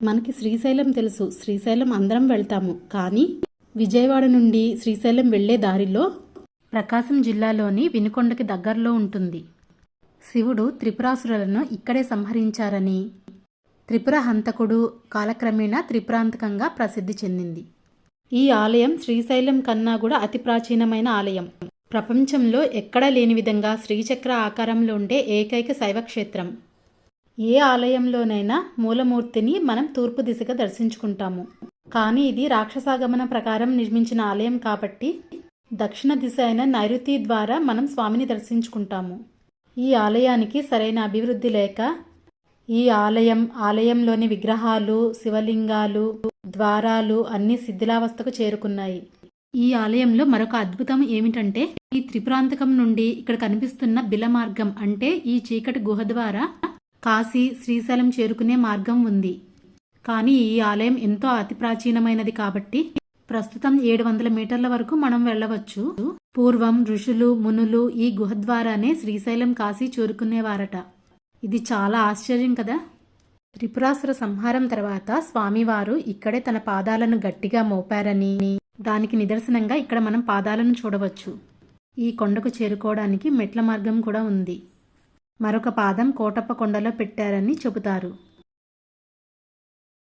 మనకి శ్రీశైలం తెలుసు. శ్రీశైలం అందరం వెళ్తాము. కానీ విజయవాడ నుండి శ్రీశైలం వెళ్ళే దారిలో ప్రకాశం జిల్లాలోని వినుకొండకి దగ్గరలో ఉంటుంది. శివుడు త్రిపురాసురులను ఇక్కడే సంహరించారని త్రిపుర హంతకుడు కాలక్రమేణా త్రిపురాంతకంగా ప్రసిద్ధి చెందింది. ఈ ఆలయం శ్రీశైలం కన్నా కూడా అతి ప్రాచీనమైన ఆలయం. ప్రపంచంలో ఎక్కడా లేని విధంగా శ్రీచక్ర ఆకారంలో ఉండే ఏకైక శైవక్షేత్రం. ఏ ఆలయంలోనైనా మూలమూర్తిని మనం తూర్పు దిశగా దర్శించుకుంటాము. కానీ ఇది రాక్షసాగమన ప్రకారం నిర్మించిన ఆలయం కాబట్టి దక్షిణ దిశ అయిన నైరుతి ద్వారా మనం స్వామిని దర్శించుకుంటాము. ఈ ఆలయానికి సరైన అభివృద్ధి లేక ఈ ఆలయం ఆలయంలోని విగ్రహాలు శివలింగాలు ద్వారాలు అన్ని శిథిలావస్థకు చేరుకున్నాయి. ఈ ఆలయంలో మరొక అద్భుతం ఏమిటంటే ఈ త్రిపురాంతకం నుండి ఇక్కడ కనిపిస్తున్న బిల మార్గం అంటే ఈ చీకటి గుహ ద్వారా కాశీ శ్రీశైలం చేరుకునే మార్గం ఉంది. కానీ ఈ ఆలయం ఎంతో అతి ప్రాచీనమైనది కాబట్టి ప్రస్తుతం ఏడు వందల మీటర్ల వరకు మనం వెళ్ళవచ్చు. పూర్వం ఋషులు మునులు ఈ గుహ ద్వారానే శ్రీశైలం కాశీ చేరుకునేవారట. ఇది చాలా ఆశ్చర్యం కదా? త్రిపురాసుర సంహారం తర్వాత స్వామివారు ఇక్కడే తన పాదాలను గట్టిగా మోపారని దానికి నిదర్శనంగా ఇక్కడ మనం పాదాలను చూడవచ్చు. ఈ కొండకు చేరుకోవడానికి మెట్ల మార్గం కూడా ఉంది. మరొక పాదం కోటప్ప కొండలో పెట్టారని చెబుతారు.